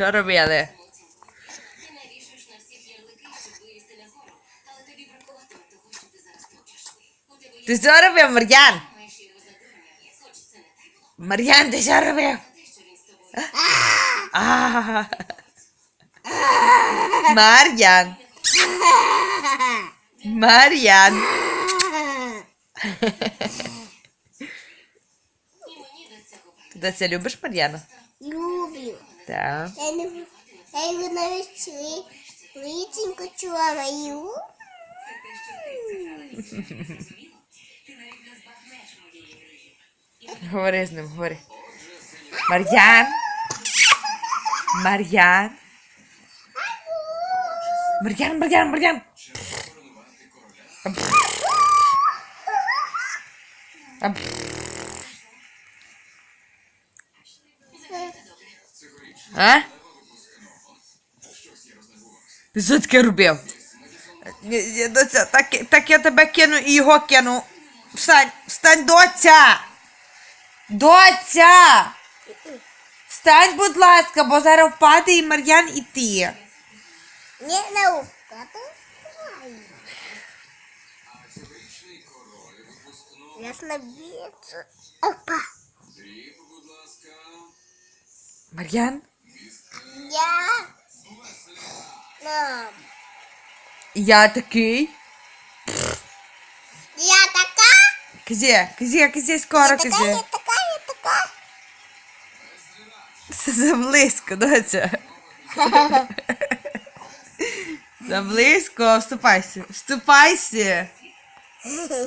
Що робили? Ти що робив, Мар'ян? це. Мар'ян, ти що робив? Мар'ян. Мар'ян. Ти Доця, любиш Мар'яна? Люблю. Так. Я, не, я його навіть чую. Личенько чула мою. Говори з ним, говори. Мар'ян. Мар'ян. Мар'ян, Мар'ян, Мар'ян. Ап. А? Ти що таке робив? Ні, ні, Доця, так, так я тебе кину і його кину. Встань, встань, доця! Доця! Встань, будь ласка, бо зараз впаде і Мар'ян і ти. Не наука. Я слабею. Опа. Мар'ян? Я. Мам. Я такий. Я така. Где? Где, где, скоро Я така, я така, я така. Це заблизько, доця. Заблизько, вступайся. Вступайся.